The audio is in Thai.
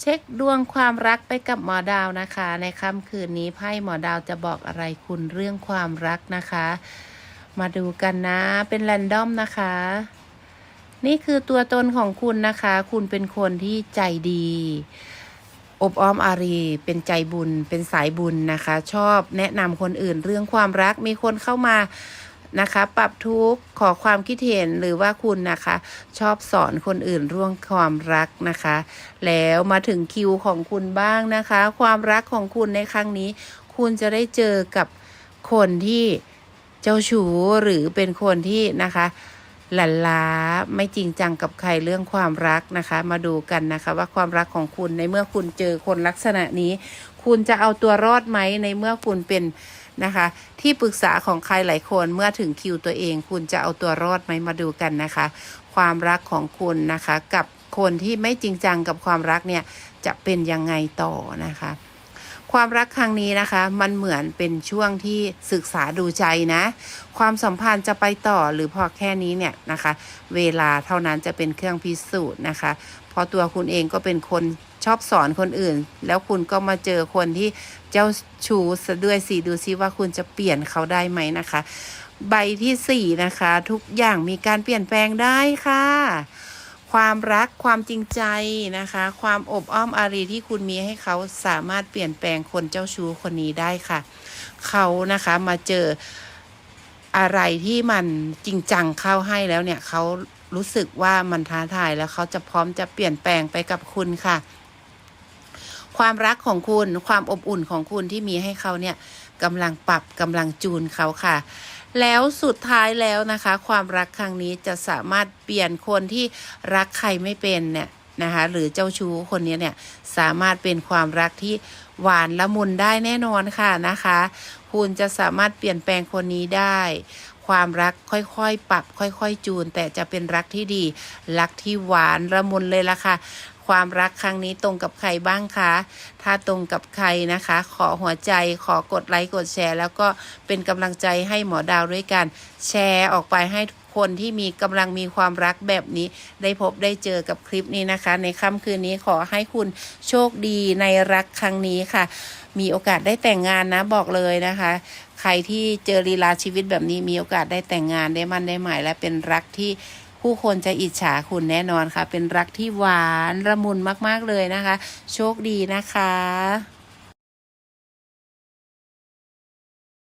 เช็คดวงความรักไปกับหมอดาวนะคะ ในค่ำคืนนี้ไพ่หมอดาวจะบอกอะไรคุณเรื่องความรักนะคะ มาดูกันนะเป็นแรนดอมนะคะ นี่คือตัวตนของคุณนะคะ คุณเป็นคนที่ใจดี อบอ้อมอารี เป็นใจบุญ เป็นสายบุญนะคะ ชอบแนะนำคนอื่นเรื่องความรักมีคนเข้ามา นะคะ ปรับทุกข์ขอความคิดเห็นหรือว่าคุณนะคะ ชอบสอนคนอื่นเรื่องความรักนะคะ แล้วมาถึงคิวของคุณบ้างนะคะ ความรักของคุณในครั้งนี้ คุณจะได้เจอกับคนที่เจ้าชู้หรือเป็นคนที่นะคะหลั่นล้าไม่จริงจังกับใครเรื่องความรักนะคะ มาดูกันนะคะว่าความรักของคุณในเมื่อคุณเจอคนลักษณะนี้ คุณจะเอาตัวรอดไหมในเมื่อคุณเป็น นะคะ ที่ปรึกษาของใครหลายคนเมื่อถึงคิวตัวเอง คุณจะเอาตัวรอดไหมมาดูกันนะคะ ความรักของคุณนะคะ กับคนที่ไม่จริงจังกับความรักเนี่ยจะเป็นยังไงต่อนะคะ ความรักครั้งนี้นะคะ มันเหมือนเป็นช่วงที่ศึกษาดูใจนะ ความสัมพันธ์จะไปต่อหรือพอแค่นี้เนี่ยนะคะ เวลาเท่านั้นจะเป็นเครื่องพิสูจน์นะคะ เพราะตัวคุณเองก็เป็นคน ชอบสอนคนอื่น แล้วคุณก็มาเจอคนที่เจ้าชู้ซะด้วยสิดูซิว่าคุณจะเปลี่ยนเขาได้ไหมนะคะ ใบที่สี่นะคะ ทุกอย่างมีการเปลี่ยนแปลงได้ค่ะ ความรักความจริงใจนะคะ ความอบอ้อมอารีที่คุณมีให้เขาสามารถเปลี่ยนแปลงคนเจ้าชู้คนนี้ได้ค่ะ เขานะคะมาเจออะไรที่มันจริงจังเข้าให้แล้วเนี่ยเขารู้สึกว่ามันท้าทายแล้วเขาจะพร้อมจะเปลี่ยนแปลงไปกับคุณค่ะ ความรักของคุณ ความอบอุ่นของคุณที่มีให้เขาเนี่ยกำลังปรับกำลังจูนเขาค่ะ แล้วสุดท้ายแล้วนะคะ ความรักครั้งนี้จะสามารถเปลี่ยนคนที่รักใครไม่เป็นเนี่ยนะคะหรือเจ้าชู้คนนี้เนี่ยสามารถเป็นความรักที่หวานละมุนได้แน่นอนค่ะนะคะ คุณจะสามารถเปลี่ยนแปลงคนนี้ได้ ความรักค่อยๆ ปรับ ค่อยๆ จูน แต่จะเป็นรักที่ดี รักที่หวานละมุนเลยล่ะค่ะ ความรักครั้งนี้ตรงกับใครบ้างคะ ถ้าตรงกับใครนะคะ ขอหัวใจขอกดไลค์กดแชร์ แล้วก็เป็นกำลังใจให้หมอดาวด้วยกัน แชร์ออกไปให้ คนที่มีกำลังมีความรักแบบนี้ ได้พบได้เจอกับคลิปนี้นะคะ ในค่ำคืนนี้ขอให้คุณโชคดีในรักครั้งนี้ค่ะ มีโอกาสได้แต่งงานนะบอกเลยนะคะ ใครที่เจอลีลาชีวิตแบบนี้มีโอกาสได้แต่งงานได้มั่นได้หมายและเป็นรักที่ผู้คนจะอิจฉาคุณแน่นอนค่ะ เป็นรักที่หวาน ระมุนมาก ๆ เลยนะคะ โชคดีนะคะ